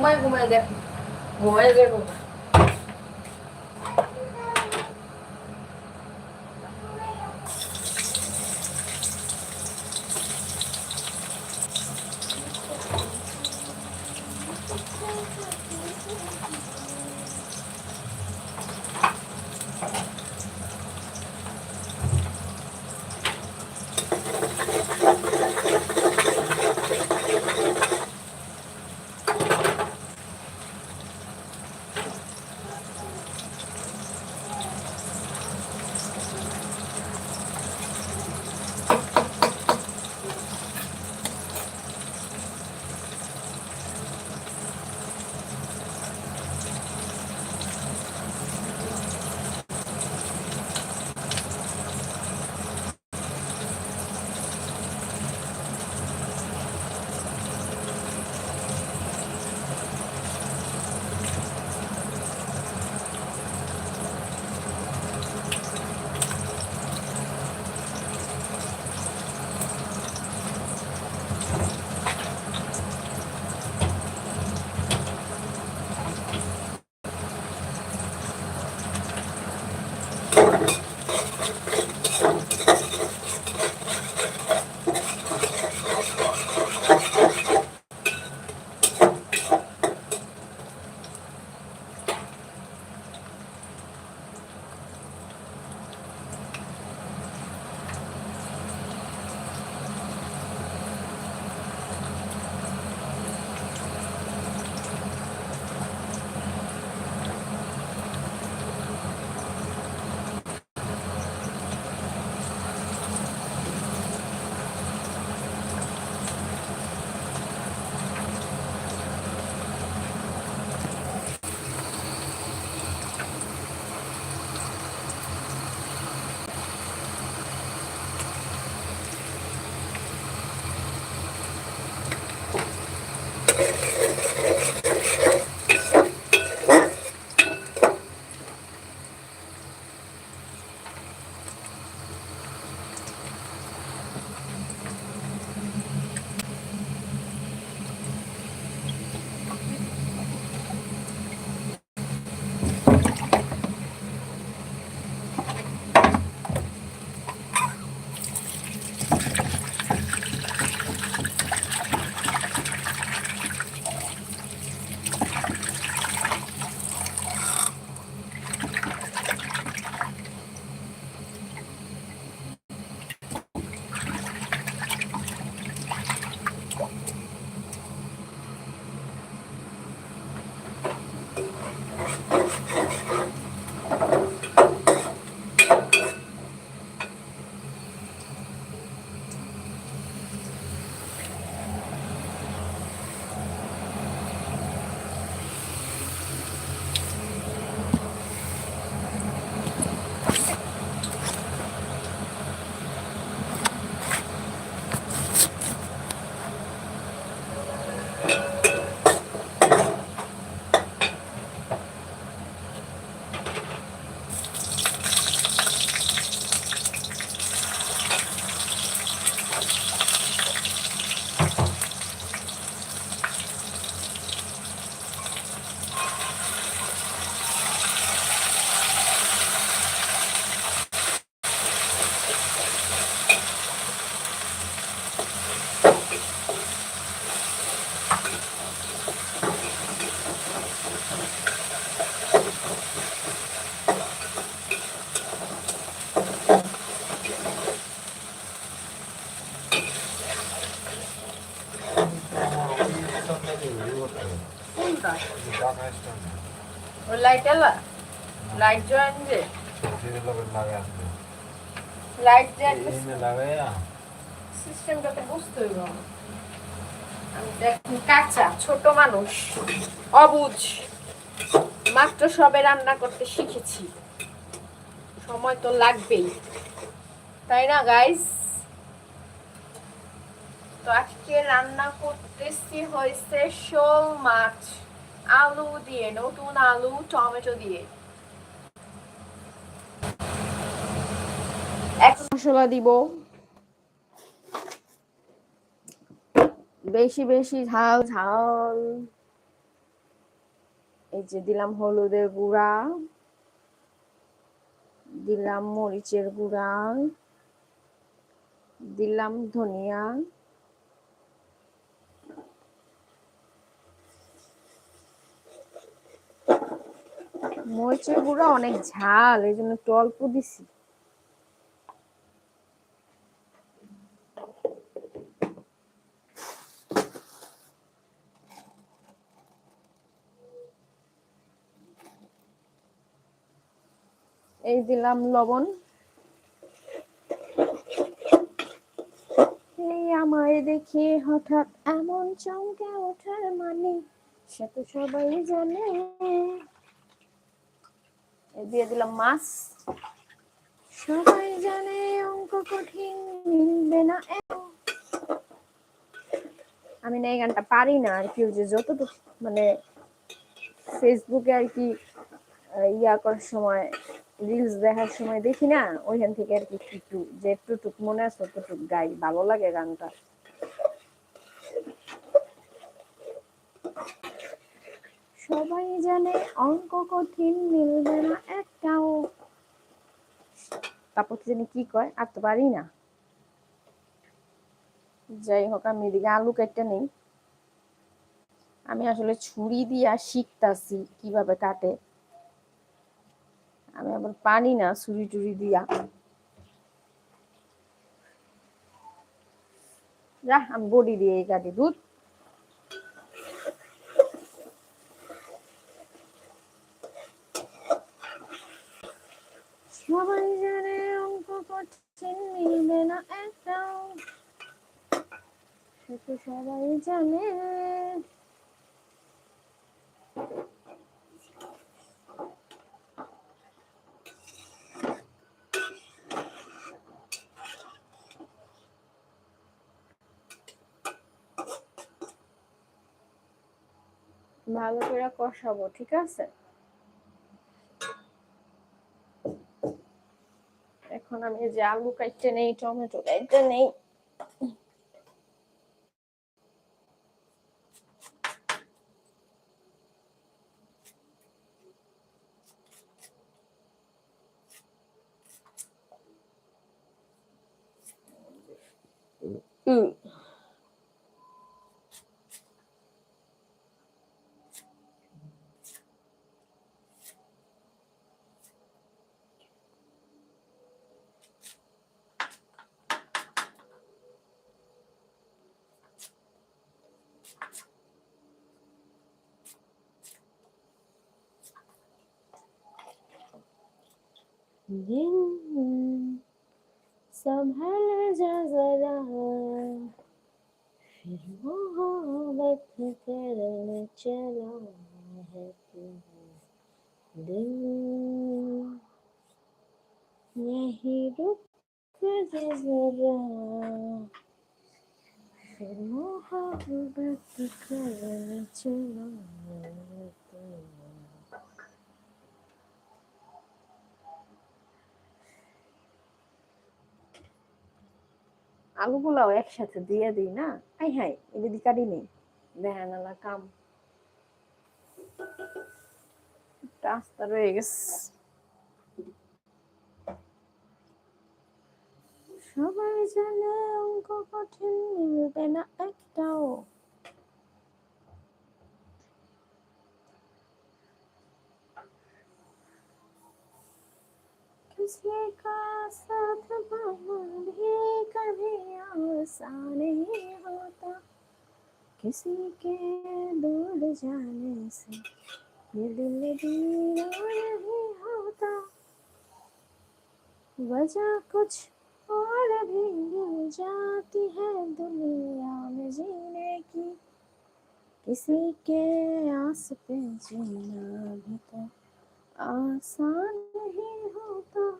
ঘুমায় ঘুমায় দেখ ঘুমায় যাবো কোনটা Light join সিস্টেমটা তো বুঝতে হইব আমি তো কাঁচা ছোট মানুষ অবুঝ মাত্র সবে রান্না করতে শিখেছি। সময় তো লাগবেই। তাই না গাইস তো আজকে রান্না করতেছি হয়েছে শোল মাছ। আলু দিয়ে নতুন আলু টমেটো দিয়ে এক মশলা দিব। বেশি বেশি ঝাল ঝাল। এই যে দিলাম হলুদের গুঁড়া। দিলাম মরিচের গুঁড়া। দিলাম ধনিয়া। মরিচের গুঁড়া অনেক ঝাল, এই জন্য একটু অল্প দিছি। এই দিলাম লবণ। এই আমায় হঠাৎ এমন চমকে ওঠার মানে সে তো সবাই জানে। দিয়ে দিলাম মাছ। সবাই জানে অঙ্ক কঠিন, মিলবে না আমি না এই গানটা পারি না আর কি যে যতটুকু মানে ফেসবুকে আর কি ইয়া করার সময় রিলস দেখার সময় দেখি না, ওইখান থেকে আর কি একটু যে একটু টুক মনে আছে ততটুক গাই, ভালো লাগে গানটা। সবাই জানে অঙ্ক কঠিন, মিলবে না একটাও। তারপর কি জানি কি কয়, আর তো পারি না। যাই হোক, আমি এদিকে আলু কেটে নেই। আমি আসলে ছুরি দিয়া শিখতাছি কীভাবে কাটে। আমি আবার পানি না, ছুরি টুরি দিয়া। যা, আমি বডি দিয়ে কাটি দুধ সবাই জানে অঙ্ক কঠিন মিলবে না একটাও। সবাই জানে। ভালো করে কষাবো, ঠিক আছে এখন আমি যে আলু কাটতে নেই, টমেটো কাটতে নেই Mm. दिन संभल जरा फिर मोहब्बत करने चला है तू दिन यही रुक जा जरा फिर मोहब्बत करने चला है तू। আলুগুলাও একসাথে দিয়ে দিই, না? আই হাই, এদিকে কাটি নেই দেখেন নালা কাম। রাস্তা রয়ে গেছে। সবাই জানে অঙ্ক কঠিন, মিলবে না একটাও। किसी का साथ भी कभी आसान नहीं होता। किसी के दूर जाने से ये दिल दीवाना नहीं होता। वजह कुछ और भी मिल जाती है दुनिया में जीने की। किसी के आस पे जीना भी तो आसान नहीं होता।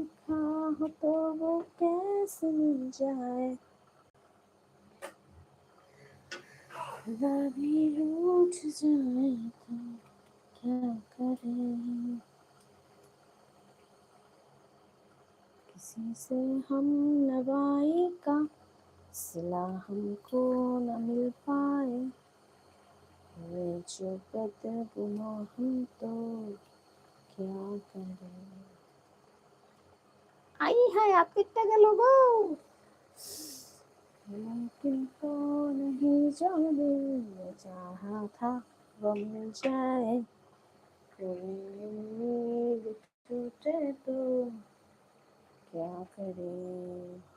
लिखा हो तो वो कैसे मिल जाए? भी रूठ जाए तो क्या करे? किसी से हम नवाई का सिला हमको न मिल पाए हुए जो बदगुमा हम तो क्या करें आई है आपकिटा গেল গো मुमकिन तो नहीं जो दिल ने चाहा था वो मिल जाए कोई उम्मीद टूटे तो क्या करें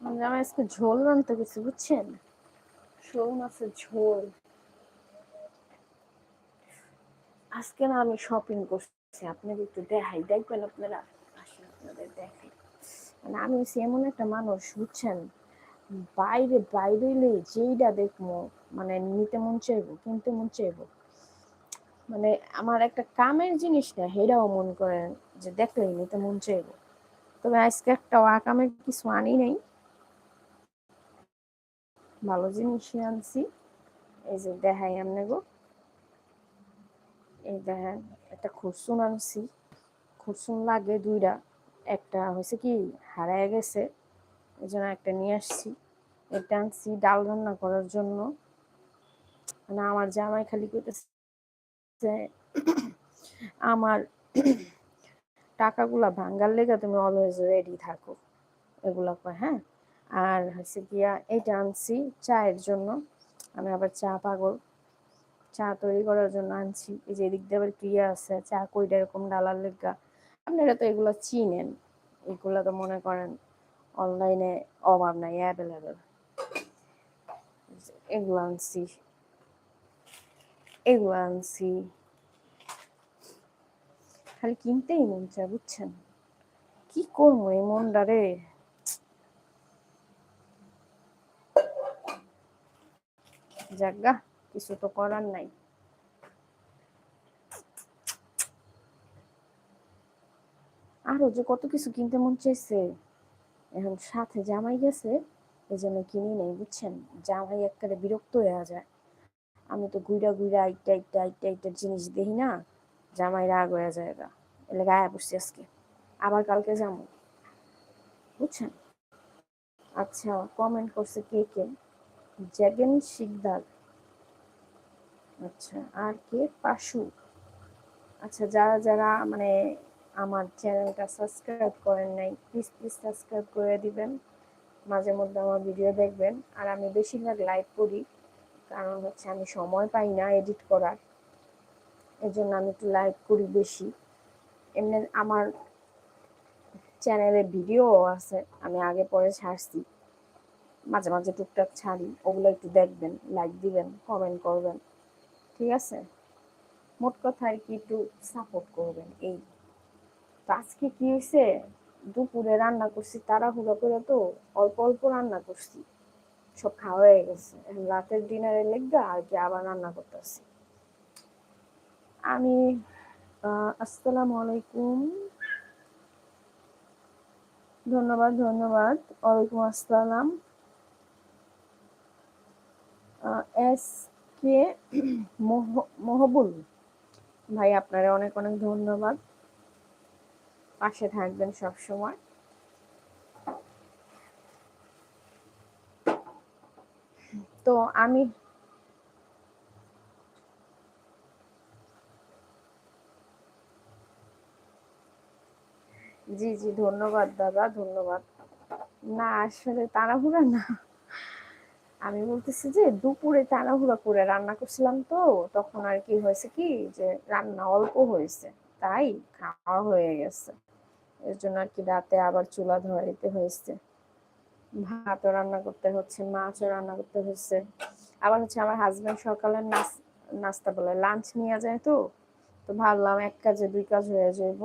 আমরা আজকে ঝোল রান্তে গেছি বুঝছেন? শোল মাছের ঝোল। আজকে না আমি শপিং করছি আপনাদের একটু দেখাই। দেখবেন আপনারা আসেন আপনাদের দেখাই। মানে আমি হচ্ছি এমন একটা মানুষ বুঝছেন? বাইরে বাইরে এলে যেইটা দেখব মানে নিতে মন চাইব, কিনতে মন চাইব। মানে আমার একটা কামের জিনিস না, হেরাও মন করেন যে দেখলেই নিতে মন চাইব। তবে আজকে একটা ওয়াকামের কিছু আনি নাই। ভালো জিনিসই আনছি। এই যে দেখাই আমনে গো এই দেখেন, একটা খুরসুন আনছি। খুরসুন লাগে দুইটা একটা হয়েছে কি, হারায় গেছে। এই জন্য একটা নিয়ে আসছি। এটা আনছি ডাল রান্না করার জন্য। মানে আমার জামাই খালি করতেছে আমার টাকাগুলা ভাঙ্গার লেগে তুমি অলওয়েজ রেডি থাকো। এগুলা কয় হ্যাঁ? আর হচ্ছে গিয়া এইটা আনছি চায়ের জন্য আমি আবার চা পাগল। চা তৈরি করার জন্য আনছি। এই যে এদিক দিয়ে আবার ক্রিয়া আছে, চা কইটা এরকম ডালার লেগা। আপনারা তো এগুলো চিনেন, এগুলো তো মনে করেন। অনলাইনে অভাব নাই অ্যাভেলেবেল এগুলো আনছি। এগুলো আনছি। খালি কিনতেই মন চায়, বুঝছেন? কি করব এই মনটা রে? যাগা কিছু তো করার নাই। আরও যে কত কিছু কিনতে মন চাইছে। এখন সাথে জামাই গেছে এই জন্য কিনি নেই, বুঝছেন? জামাই একবারে বিরক্ত হয়ে যায়। আমি তো গুইরা গুইরা আইটা আইটা আইটা আইটার জিনিস দেখি না, জামাই রাগ হয়ে যায় গা। এলে গায়ে বসছি আজকে। আবার কালকে যাব। বুঝছেন? আচ্ছা কমেন্ট করছে কে কে? জ্যাগেন শিকদার। আচ্ছা আর কে? পাশু। আচ্ছা যারা যারা মানে আমার চ্যানেলটা সাবস্ক্রাইব করেন নাই প্লিজ প্লিজ সাবস্ক্রাইব করে দিবেন। মাঝে মধ্যে আমার ভিডিও দেখবেন। আর আমি বেশিরভাগ লাইভ করি, কারণ হচ্ছে আমি সময় পাই না এডিট করার। এর জন্য আমি একটু লাইভ করি বেশি। এমনি আমার চ্যানেলে ভিডিও আছে, আমি আগে পরে ছাড়ছি। মাঝে মাঝে টুকটাক ছাড়ি, ওগুলো একটু দেখবেন লাইক দিবেন কমেন্ট করবেন। ঠিক আছে? মোট কথা আর কি, একটু সাপোর্ট করবেন, এই। তো আজকে কি হয়েছে দুপুরে রান্না করছি, তাড়াহুড়ো করে তো অল্প অল্প রান্না করছি। সব খাওয়া হয়ে গেছে। রাতের ডিনারে লেগা আর কি আবার রান্না করতেছি। আমি আসসালামু আলাইকুম। ধন্যবাদ ধন্যবাদ। ওয়ালাইকুম আসসালাম। S K Mahbul. ভাই, আপনারা অনেক অনেক ধন্যবাদ। পাশে থাকবেন সব সময় তো আমি জি জি, ধন্যবাদ দাদা, ধন্যবাদ। না, আসলে তাড়াহুড়া না। আমি বলতেছি যে দুপুরে তাড়াহুড়া করে রান্না করছিলাম তো, তখন আর কি হয়েছে কি যে রান্না অল্প হয়েছে, তাই খাওয়া হয়ে গেছে। এর জন্য আর কি রাতে আবার চুলা ধরাইতে হয়েছে। ভাতও রান্না করতে হচ্ছে, মাছও রান্না করতে হচ্ছে আবার হচ্ছে আমার হাজবেন্ড সকালে নাস, নাস্তা বলে লাঞ্চ নিয়ে যায় তো তো ভাবলাম এক কাজে দুই কাজ হয়ে যাইব।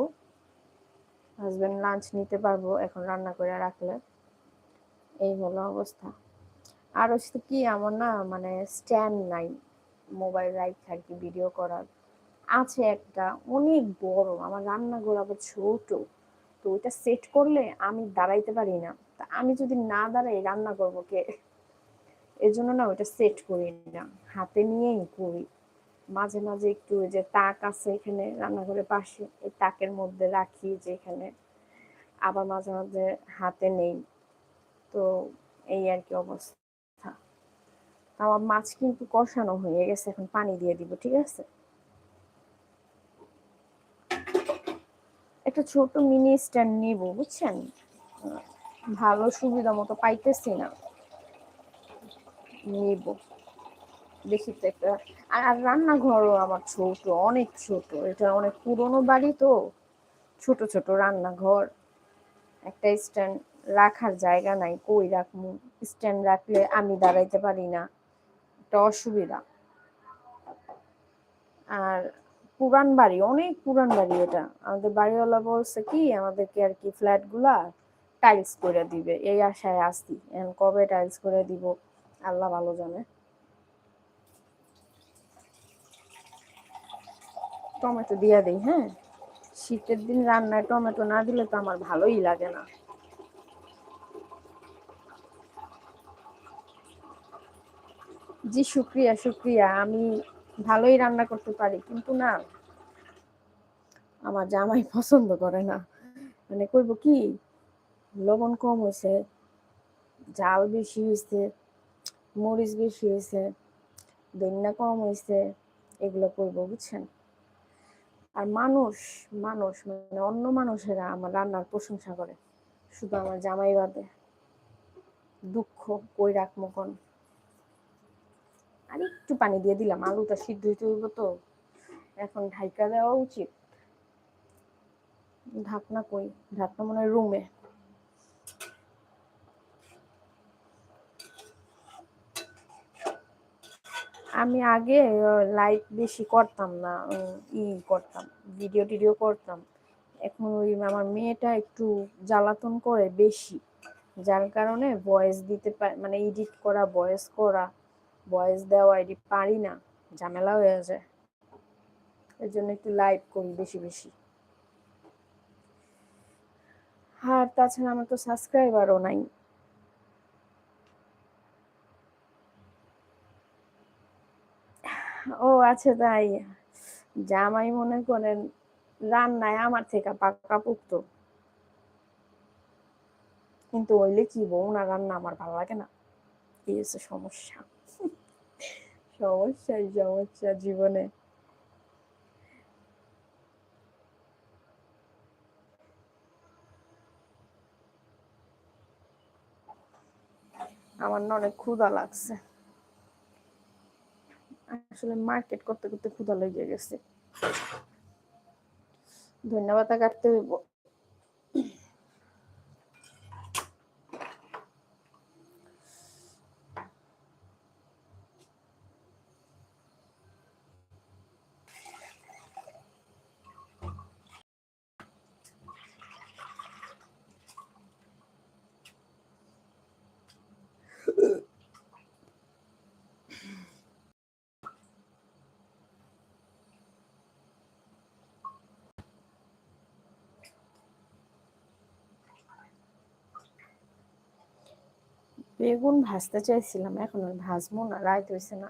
হাজবেন্ড লাঞ্চ নিতে পারব, এখন রান্না করে রাখলে। এই হলো অবস্থা। আর হচ্ছে কি, আমার না মানে স্ট্যান্ড নাই মোবাইল রাইট আর কি ভিডিও করার। আছে একটা, অনেক বড়, আমার রান্নাঘর আবার ছোট। তো ওইটা সেট করলে আমি দাঁড়াইতে পারি না। তা আমি যদি না দাঁড়াই রান্না করব কে? এর জন্য না ওইটা সেট করি না। হাতে নিয়েই করি। মাঝে মাঝে একটু ওই যে তাক আছে এখানে রান্নাঘরের পাশে, এই তাকের মধ্যে রাখি যে এখানে আবার মাঝে মাঝে হাতে নেই। তো এই আর কি অবস্থা। আমার মাছ কিন্তু কষানো হয়ে গেছে, এখন পানি দিয়ে দিব, ঠিক আছে? একটা ছোট মিনি স্ট্যান্ড নিব, বুঝছেন? ভালো সুবিধা মতো পাইতেছি না। নিব। দেখি তো একটা। আর রান্নাঘরও আমার ছোট, অনেক ছোট। এটা অনেক পুরনো বাড়ি তো। ছোট ছোট রান্নাঘর। একটা স্ট্যান্ড রাখার জায়গা নাই, কই রাখব স্ট্যান্ড রাখলে আমি দাঁড়াইতে পারি না। একটা অসুবিধা। আর পুরান বাড়ি, অনেক পুরান বাড়ি এটা। আমাদের বাড়িওয়ালা বলছে কি, আমাদেরকে আর কি ফ্ল্যাটগুলা টাইলস করে দিবে। এই আশায় আসি এখন কবে টাইলস করে দিব, আল্লাহ ভালো জানে। টমেটো দিয়া দিই হ্যাঁ? শীতের দিন রান্নায় টমেটো না দিলে তো আমার ভালোই লাগে না। জি, শুক্রিয়া শুক্রিয়া। আমি ভালোই রান্না করতে পারি, কিন্তু না, আমার জামাই পছন্দ করে না। মানে করব কি, লবণ কম হয়েছে জাল বেশি হয়েছে মরিচ বেশি হয়েছে দইনা কম হয়েছে এগুলো করব বুঝছেন? আর মানুষ মানুষ মানে অন্য মানুষেরা আমার রান্নার প্রশংসা করে, শুধু আমার জামাই বাদে। দুঃখ কই রাখব কোন আর একটু পানি দিয়ে দিলাম। আলুটা সিদ্ধ হইতে হইব তো। এখন ঢাইকা দেওয়া উচিত। ঢাকনা কই? ঢাকনা মনে হয় রুমে। আমি আগে লাইক বেশি করতাম না ই করতাম ভিডিও টিডিও করতাম। এখন ওই আমার মেয়েটা একটু জ্বালাতন করে বেশি। যার কারণে ভয়েস দিতে পার মানে এডিট করা ভয়েস করা ভয়েস দেওয়া এডিট পারি না, ঝামেলা হয়ে যায়। এর জন্য একটু লাইভ করি বেশি বেশি। আর তাছাড়া আমার তো সাবস্ক্রাইবারও নাই। ও আচ্ছা তাই। জামাই মনে করেন রান্নায় আমার থেকে পাকা পুক্ত কিন্তু ওইলে কি বউ না রান্না আমার ভালো লাগে না। এই হচ্ছে সমস্যা। সমস্যাই সমস্যা জীবনে। আমার না অনেক ক্ষুধা লাগছে। আসলে মার্কেট করতে করতে ক্ষুধা লেগে গেছে। ধন্যবাদ কাটতে হইব। বেগুন ভাজতে চাইছিলাম, এখন আর ভাজবো না, রাইত হয়েছে না।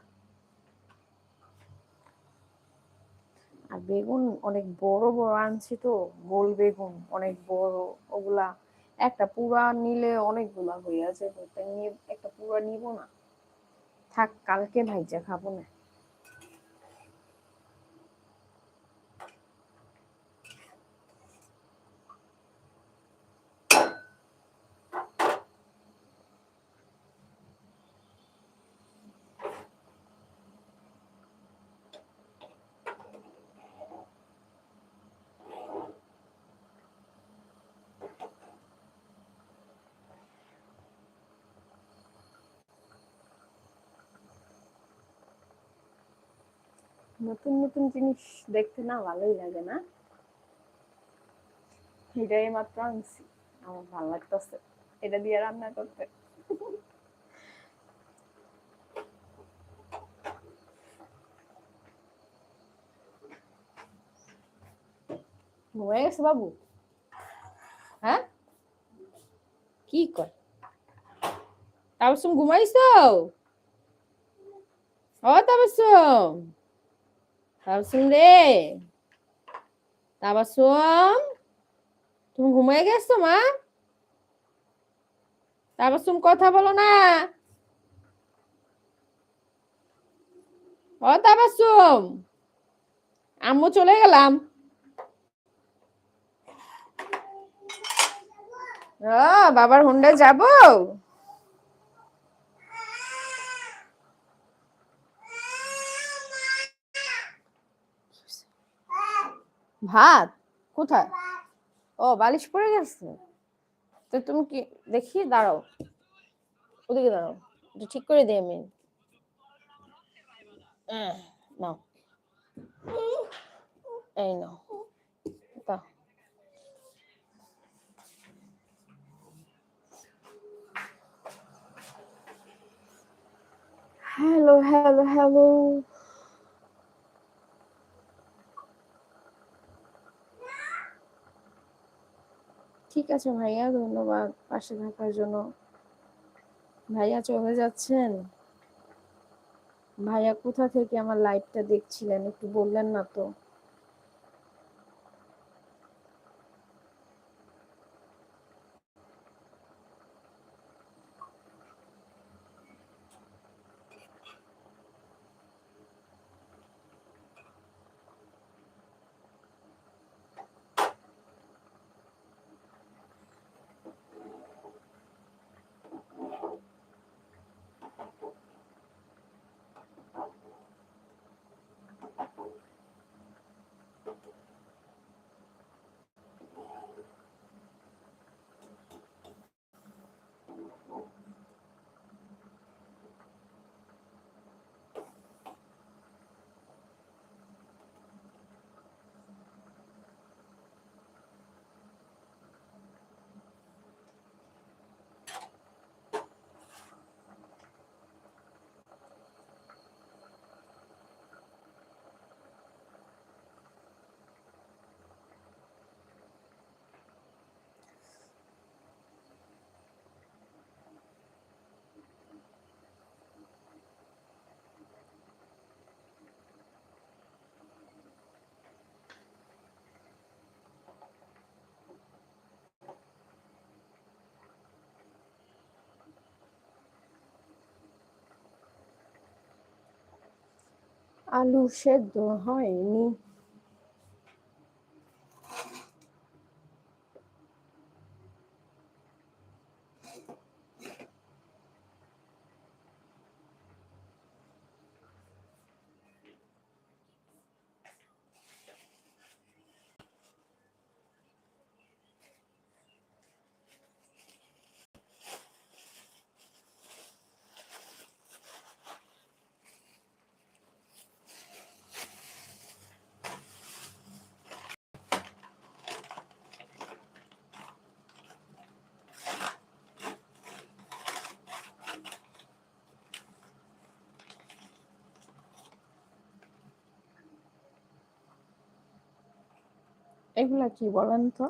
আর বেগুন অনেক বড় বড় আনছি তো, গোল বেগুন অনেক বড়, ওগুলা একটা পুরা নিলে অনেকগুলা হয়ে যাবে একটা পুরা নিব না। থাক, কালকে ভাইজা খাব না। নতুন নতুন জিনিস দেখতে না ভালোই লাগে না। এটাই মাত্র আনছি। আমার ভালো লাগতেছে। এটা দিয়ে রান্না করতে। ঘুমাই গেছে বাবু? হ্যাঁ? কি কর? তাবসুম ঘুমাইছ? ও তাবসুম তাবসুম রে তাবাসুম তুমি ঘুমাই গেছো মা? তাবাসুম কথা বলো না। ও তাবাসুম আম্মু চলে গেলাম। বাবার হুন্ডায় যাব? ভাত? কোথায়? ও, বালিশ পড়ে গেছে? তো তুমি কি, দেখি, দাঁড়াও। ওদিকে দাঁড়াও। একটু ঠিক করে দিই আমি নাও। এই নাও। দাও। Hello hello. ঠিক আছে ভাইয়া, ধন্যবাদ পাশে থাকার জন্য। ভাইয়া চলে যাচ্ছেন? ভাইয়া কোথা থেকে আমার লাইভটা দেখছিলেন? একটু বললেন না তো। আলু সেদ্ধ হয়নি। এগুলা কি বলেন তো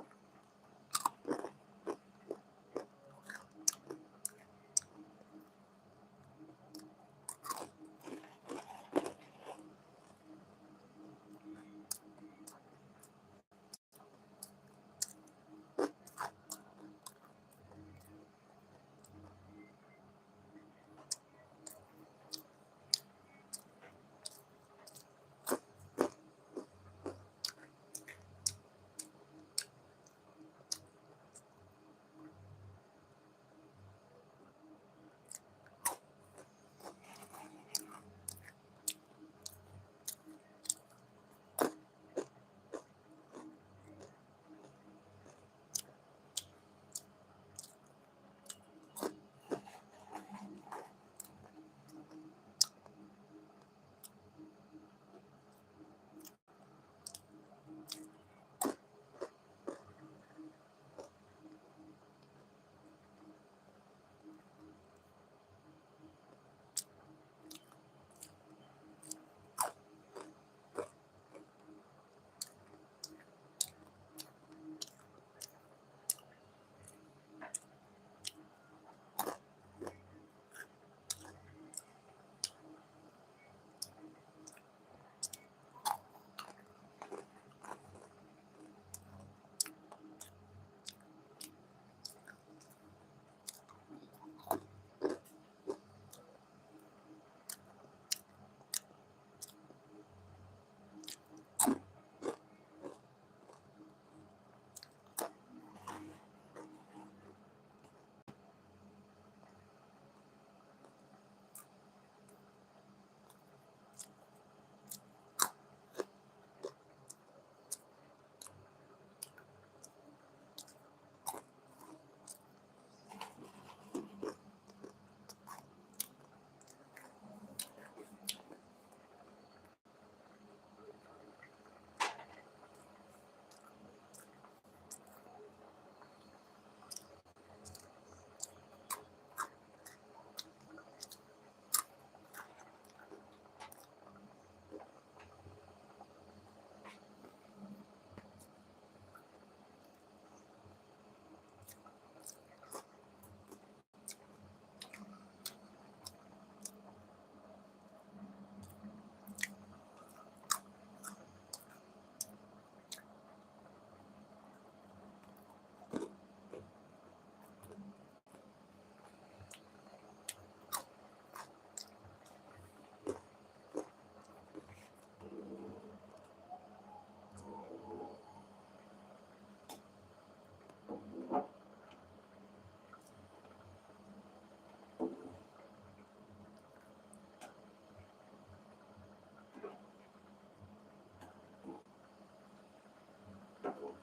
comfortable.